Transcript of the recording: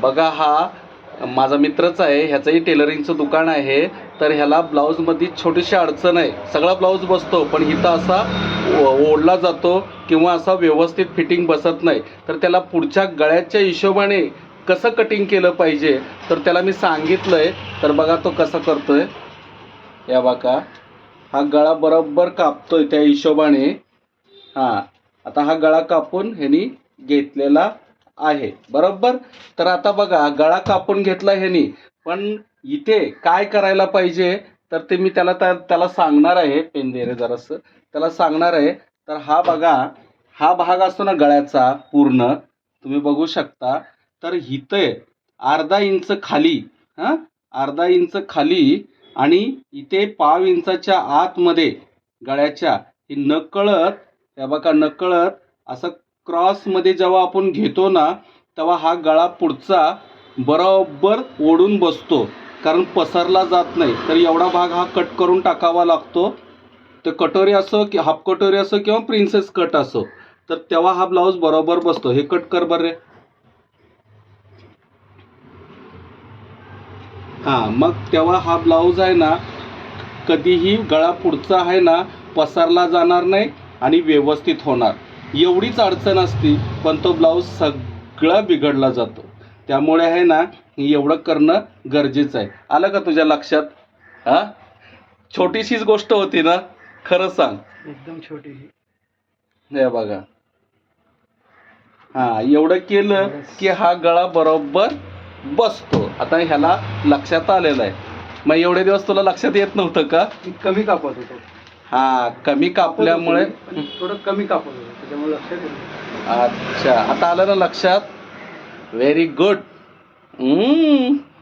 बघा हा माझा मित्रच आहे ह्याचंही टेलरिंगचं दुकान आहे तर ह्याला ब्लाऊजमध्ये छोटीशी अडचण आहे. सगळा ब्लाऊज बसतो पण इथं असा ओ- ओढला जातो किंवा असा व्यवस्थित फिटिंग बसत नाही. तर त्याला पुढच्या गळ्याच्या हिशोबाने कसं कटिंग केलं पाहिजे तर त्याला मी सांगितलं आहे तर बघा तो कसं आहे या बाका हा गळा बरोबर कापतो आहे त्या हिशोबाने. हां आता हा गळा कापून ह्यानी घेतलेला आहे. बरोबर? तर आता बघा गळा कापून घेतला ह्यानी. पण इथे काय करायला पाहिजे? तर ते मी त्याला त्या त्याला सांगणार आहे. पेन दे रे जरासं. त्याला सांगणार आहे. तर हा बघा हा भाग असतो ना गळ्याचा पूर्ण. तुम्ही बघू शकता. तर इथे अर्धा इंच खाली हां? अर्धा इंच खाली आणि इथे पाव इंचाच्या आतमध्ये गळ्याच्या ही नकळत या बघा नकळत असं क्रॉसमध्ये जेव्हा आपण घेतो ना तेव्हा हा गळा पुढचा बरोबर ओढून बसतो. कारण पसरला जात नाही. तर एवढा भाग हा कट करून टाकावा लागतो. तर कटोरी असो की हाफ कटोरी असो किंवा प्रिन्सेस कट असो तर तेव्हा हा ब्लाऊज बरोबर बसतो. हे कट कर बरे हां मग तेव्हा हा ब्लाऊज आहे ना कधीही गळा पुढचा आहे ना पसरला जाणार नाही आणि व्यवस्थित होणार. एवढीच अडचण असती पण तो ब्लाऊज सगळा बिघडला जातो. त्यामुळे आहे ना एवढं करणं गरजेचं आहे. आलं का तुझ्या लक्षात? हां? छोटीशीच गोष्ट होती ना? खरं सांग. एकदम छोटी. हे बघा. हां एवढं केलं की हा गळा बरोबर बसतो. आता ह्याला लक्षात आलेलं आहे. मग एवढे दिवस तुला लक्षात येत नव्हतं का? कमी कापत होतो. हा कमी कापल्यामुळे? थोडं कमी होतो त्याच्यामुळे लक्षात येत नाही. अच्छा आता आलं ना लक्षात? Very good